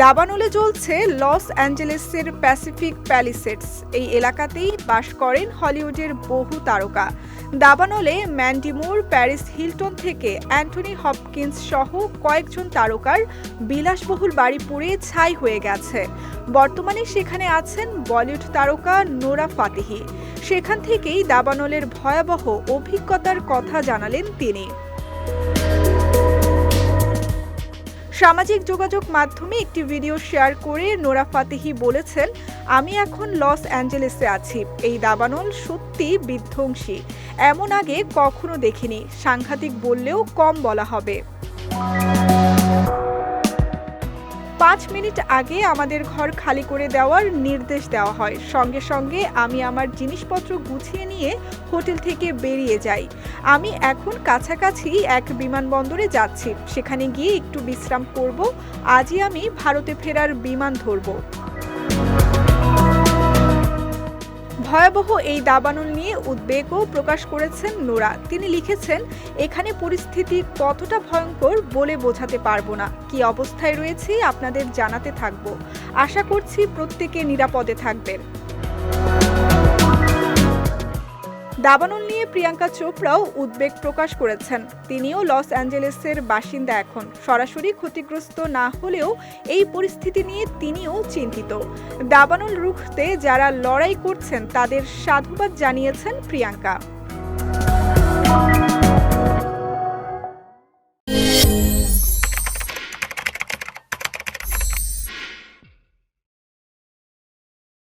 দাবানলে চলছে loss অ্যাঞ্জেলেসের Pacific প্যালিসেটস। এই এলাকাতেই বাস করেন হলিউডের বহু তারকা। দাবানলে ম্যান্ডিমোর প্যারিস হিলটন থেকে অ্যান্টনি হপকিন্স সহ কয়েকজন তারকার বিলাসবহুল বাড়ি পুড়ে ছাই হয়ে গেছে। বর্তমানে সেখানে আছেন বলিউড তারকা নোরা ফাতেহি। সেখান থেকেই দাবানলের ভয়াবহ অভিজ্ঞতার কথা জানালেন তিনি। সামাজিক যোগাযোগ মাধ্যমে একটি ভিডিও শেয়ার করে নোরা ফাতেহি বলেছেন, আমি এখন লস অ্যাঞ্জেলেসে আছি। এই দাবানল সত্যি বিধ্বংসী। এমন আগে কখনো দেখিনি। সাংঘাতিক বললেও কম বলা হবে। পাঁচ মিনিট আগে আমাদের ঘর খালি করে দেওয়ার নির্দেশ দেওয়া হয়। সঙ্গে সঙ্গে আমি আমার জিনিসপত্র গুছিয়ে নিয়ে হোটেল থেকে বেরিয়ে যাই। আমি এখন কাছাকাছি এক বিমানবন্দরে যাচ্ছি। সেখানে গিয়ে একটু বিশ্রাম করব। আজই আমি ভারতে ফেরার বিমান ধরব। ভয়াবহ এই দাবানল নিয়ে উদ্বেগও প্রকাশ করেছেন নোরা। তিনি লিখেছেন, এখানে পরিস্থিতি কতটা ভয়ঙ্কর বলে বোঝাতে পারব না। কি অবস্থায় রয়েছে আপনাদের জানাতে থাকব। আশা করছি প্রত্যেকে নিরাপদে থাকবেন। দাবানল নিয়ে প্রিয়াঙ্কা চোপড়াও উদ্বেগ প্রকাশ করেছেন। তিনিও লস অ্যাঞ্জেলেসের বাসিন্দা এখন। সরাসরি ক্ষতিগ্রস্ত না হলেও এই পরিস্থিতি নিয়ে তিনিও চিন্তিত। দাবানল রুখতে যারা লড়াই করছেন, তাদের সাধুবাদ জানিয়েছেন প্রিয়াঙ্কা।